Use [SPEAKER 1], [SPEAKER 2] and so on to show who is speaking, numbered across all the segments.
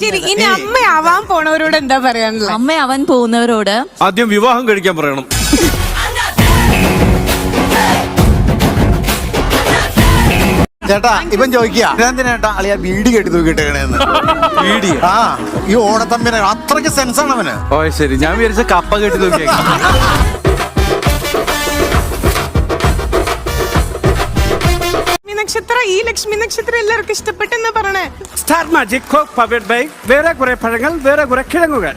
[SPEAKER 1] ശരി ഇനി അമ്മയാവാൻ പോണവരോട് എന്താ പറയാനുള്ളത്?
[SPEAKER 2] അമ്മ അവൻ പോകുന്നവരോട്
[SPEAKER 3] ആദ്യം വിവാഹം കഴിക്കാൻ പറയണം.
[SPEAKER 4] ചേട്ടാ ഇവൻ ചോദിക്കുക എന്തിനാ അളിയ ബീഡി കെട്ടി തൂക്കിട്ടേക്കണേന്ന്
[SPEAKER 3] വീടി
[SPEAKER 4] ആ ഈ ഓണത്തമ്പിനെ അത്രയ്ക്ക് സെൻസ് ആണ് അവന്
[SPEAKER 3] ഓ ശരി. ഞാൻ വിചാരിച്ച കപ്പ കെട്ടി നോക്കിയ
[SPEAKER 1] നക്ഷത്ര ഈ ലക്ഷ്മി നക്ഷത്രം എല്ലാവർക്കും ഇഷ്ടപ്പെട്ടെന്ന് പറഞ്ഞേ
[SPEAKER 5] Star Magic Coke powered by വേറെ കുറെ പഴങ്ങൾ വേറെ കുറെ കിഴങ്ങുകൾ.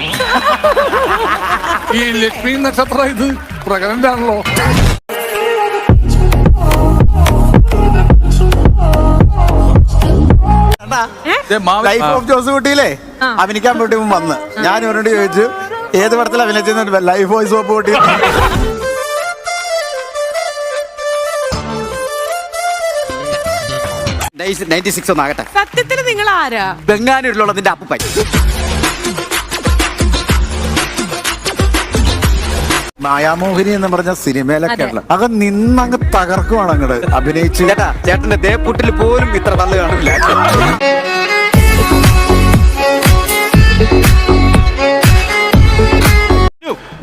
[SPEAKER 6] ഈ ലക്ഷ്മി നക്ഷത്രം ഇത് പ്രകടന്റ് ആണല്ലോ
[SPEAKER 4] ലൈഫ് ഓഫ് ജോസ് കുട്ടിയിലെ അഭിനയിക്കാൻ വേണ്ടി വന്ന്. ഞാൻ ഇവരോട് ചോദിച്ചു ഏത് പടത്തിൽ അഭിനയിച്ചു ലൈഫ് ഓഫ് സോപ്പ് കുട്ടി.
[SPEAKER 7] നയന്റി സിക്സ് ഒന്നാകട്ടെ.
[SPEAKER 1] സത്യത്തിൽ നിങ്ങൾ ആരാ?
[SPEAKER 7] ബംഗാനൂരിലുള്ളതിന്റെ അപ്പൂപ്പൻ.
[SPEAKER 4] മായാമോഹിനി എന്ന് പറഞ്ഞ സിനിമയിലൊക്കെ ഉള്ള അത് നിന്നങ്ങ് തകർക്കുവാണ് അങ്ങോട്ട് അഭിനയിച്ച്.
[SPEAKER 7] ചേട്ടാ ചേട്ടന്റെ ദേപ്പുട്ടിൽ പോലും ഇത്ര നല്ല കാണില്ല.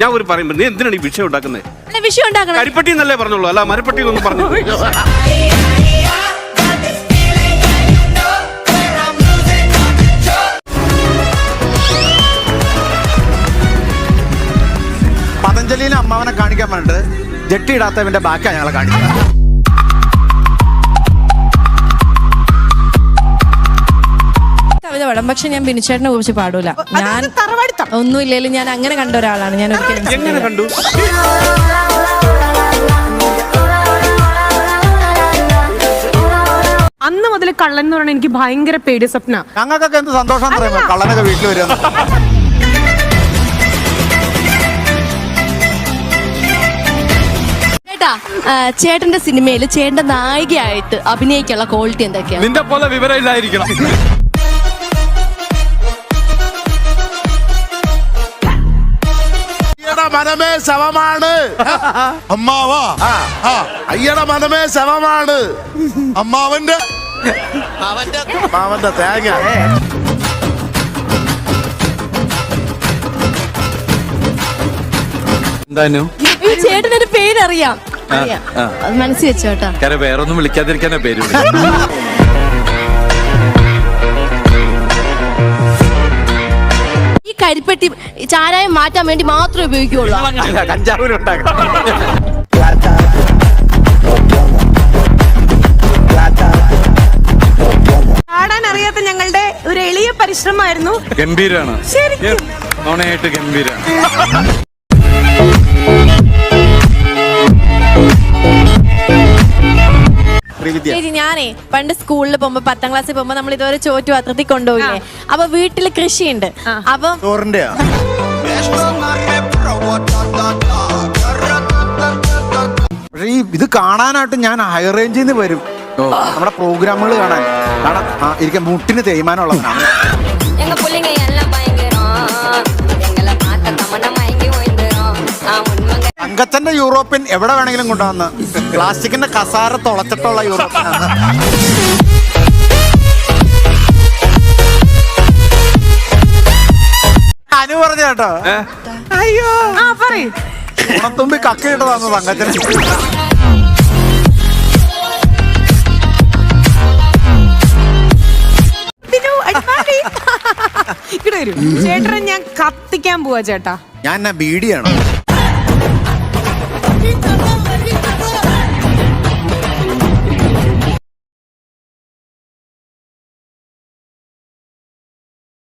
[SPEAKER 3] ഞാൻ ഒരു പറയുമ്പോ നീ എന്തിനാണ് ഈ വിഷയം ഉണ്ടാക്കുന്നത്
[SPEAKER 2] വിഷയം ഉണ്ടാക്കണം?
[SPEAKER 3] കരിപ്പട്ടി എന്നല്ലേ പറഞ്ഞോളൂ അല്ല മരപ്പട്ടി എന്നൊന്നും പറഞ്ഞു
[SPEAKER 4] കാണിക്കാൻ പറഞ്ഞിട്ട് ജെട്ടി ഇടാത്തവന്റെ ബാക്കാണ് ഞങ്ങളെ കാണിക്കുന്നത്.
[SPEAKER 2] കവിത പാടാം പക്ഷെ ഞാൻ ബിനിച്ചേട്ടനെ കുറിച്ച് പാടൂല. ഞാൻ ഒന്നുമില്ലേലും ഞാൻ അങ്ങനെ കണ്ട ഒരാളാണ്. ഞാൻ ഒരിക്കലും
[SPEAKER 3] എങ്ങനെ കണ്ടു?
[SPEAKER 1] അന്ന് മുതൽ കള്ളൻ എന്ന് പറഞ്ഞാൽ എനിക്ക് ഭയങ്കര പേടി സ്വപ്ന.
[SPEAKER 4] ഞങ്ങൾക്കൊക്കെ എന്ത് സന്തോഷം കള്ളനൊക്കെ വീട്ടിൽ വരുന്നത്
[SPEAKER 2] ചേട്ടന്റെ സിനിമയിൽ ചേട്ടന്റെ നായികയായിട്ട് അഭിനയിക്കാനുള്ള ക്വാളിറ്റി എന്തൊക്കെയാണ്
[SPEAKER 6] നിന്റെ പോലെ വിവരം ഇല്ലായിരിക്കണം
[SPEAKER 8] അയ്യട മനമേ ശവമാണ്. അമ്മാവാ. ആ അയ്യട മനമേ ശവമാണ്. അമ്മാവന്റെ. അമ്മാവന്റെ തേങ്ങ.
[SPEAKER 3] എന്തായാലും
[SPEAKER 2] ഈ ചേട്ടനൊരു പേരറിയാം. മനസ്സിൽ വെച്ചോട്ടാ
[SPEAKER 3] കാരണം വേറെ ഒന്നും വിളിക്കാതിരിക്കാനാ പേര്
[SPEAKER 2] ഈ കരിപ്പെട്ടി ചാരായം മാറ്റാൻ വേണ്ടി മാത്രമേ ഉപയോഗിക്കുള്ളൂ.
[SPEAKER 7] കഞ്ചാവിനുണ്ടാക്കാം.
[SPEAKER 1] പാടാൻ അറിയാത്ത ഞങ്ങളുടെ ഒരു എളിയ പരിശ്രമമായിരുന്നു.
[SPEAKER 3] ഗംഭീരാണ്.
[SPEAKER 1] ശരിക്കും.
[SPEAKER 3] ഗംഭീരാണ്.
[SPEAKER 2] ചേച്ചി ഞാനേ പണ്ട് സ്കൂളിൽ പോകുമ്പോ പത്താം ക്ലാസ്സിൽ പോകുമ്പോ നമ്മൾ ഇതുവരെ ചോറ്റു പാത്രത്തിൽ കൊണ്ടുപോകില്ലേ അപ്പൊ വീട്ടിൽ കൃഷിയുണ്ട്. അപ്പൊ
[SPEAKER 4] ഇത് കാണാനായിട്ട് ഞാൻ ഹൈ റേഞ്ചിൽ നിന്ന് വരും നമ്മുടെ പ്രോഗ്രാമുകൾ കാണാൻ. കാരണം മുട്ടിന്
[SPEAKER 9] തേയ്മാനമുള്ളവനാണ്.
[SPEAKER 4] തങ്കച്ചന്റെ യൂറോപ്യൻ എവിടെ വേണമെങ്കിലും കൊണ്ടുവന്ന് പ്ലാസ്റ്റിക്കിന്റെ കസാര തുളച്ചിട്ടുള്ള യൂറോപ്യൻ അനു പറഞ്ഞ കേട്ടോ.
[SPEAKER 1] അയ്യോ. ആ പറയ്.
[SPEAKER 4] ഉണത്തുമ്പി തങ്കച്ചന്
[SPEAKER 1] അടിമാലി. ഇവിടെ വരൂ. ചേട്ടനെ ഞാൻ കത്തിക്കാൻ പോവാ ചേട്ടാ.
[SPEAKER 4] ഞാൻ ബീഡിയാണ്?